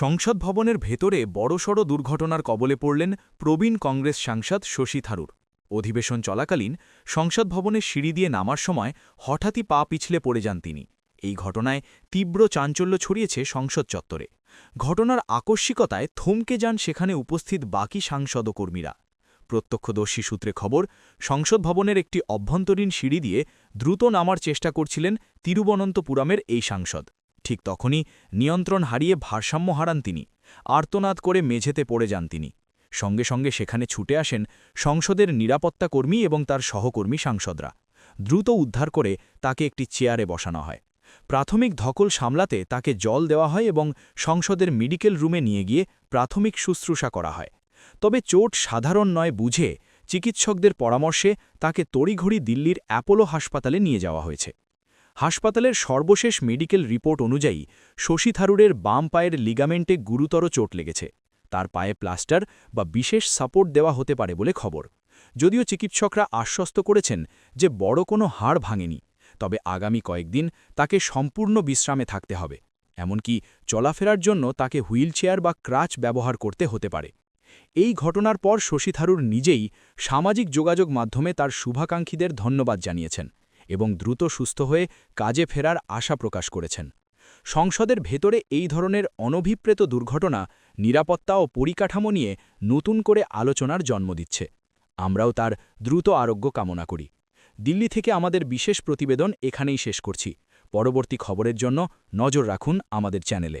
সংসদ ভবনের ভেতরে বড়সড় দুর্ঘটনার কবলে পড়লেন প্রবীণ কংগ্রেস সাংসদ শশী থারুর। অধিবেশন চলাকালীন সংসদ ভবনের সিঁড়ি দিয়ে নামার সময় হঠাৎই পা পিছলে পড়ে যান তিনি। এই ঘটনায় তীব্র চাঞ্চল্য ছড়িয়েছে সংসদ চত্বরে। ঘটনার আকস্মিকতায় থমকে যান সেখানে উপস্থিত বাকি সাংসদ কর্মীরা। প্রত্যক্ষদর্শী সূত্রে খবর, সংসদ ভবনের একটি অভ্যন্তরীণ সিঁড়ি দিয়ে দ্রুত নামার চেষ্টা করছিলেন তিরুবনন্তপুরমের এই সাংসদ। ঠিক তখনই নিয়ন্ত্রণ হারিয়ে ভারসাম্য হারান তিনি, আর্তনাদ করে মেঝেতে পড়ে যান তিনি। সঙ্গে সঙ্গে সেখানে ছুটে আসেন সংসদের নিরাপত্তা কর্মী এবং তার সহকর্মী সাংসদরা। দ্রুত উদ্ধার করে তাকে একটি চেয়ারে বসানো হয়। প্রাথমিক ধকল সামলাতে তাকে জল দেওয়া হয় এবং সংসদের মেডিকেল রুমে নিয়ে গিয়ে প্রাথমিক শুশ্রূষা করা হয়। তবে চোট সাধারণ নয় বুঝে চিকিৎসকদের পরামর্শে তাকে তড়িঘড়ি দিল্লির অ্যাপোলো হাসপাতালে নিয়ে যাওয়া হয়েছে। হাসপাতালের সর্বশেষ মেডিকেল রিপোর্ট অনুযায়ী, শশী থারুরের বাম পায়ের লিগামেন্টে গুরুতর চোট লেগেছে। তার পায়ে প্লাস্টার বা বিশেষ সাপোর্ট দেওয়া হতে পারে বলে খবর। যদিও চিকিৎসকরা আশ্বস্ত করেছেন যে বড় কোনো হাড় ভাঙেনি, তবে আগামী কয়েকদিন তাকে সম্পূর্ণ বিশ্রামে থাকতে হবে। এমনকি চলাফেরার জন্য তাকে হুইলচেয়ার বা ক্রাচ ব্যবহার করতে হতে পারে। এই ঘটনার পর শশী থারুর নিজেই সামাজিক যোগাযোগ মাধ্যমে তার শুভাকাঙ্ক্ষীদের ধন্যবাদ জানিয়েছেন। এবং দ্রুত সুস্থ হয়ে কাজে ফেরার আশা প্রকাশ করেছেন। সংসদের ভেতরে এই ধরনের অনভিপ্রেত দুর্ঘটনা, নিরাপত্তা ও পরিকাঠামো নিয়ে নতুন করে আলোচনার জন্ম দিচ্ছে। আমরাও তার দ্রুত আরোগ্য কামনা করি। দিল্লি থেকে আমাদের বিশেষ প্রতিবেদন এখানেই শেষ করছি। পরবর্তী খবরের জন্য নজর রাখুন আমাদের চ্যানেলে।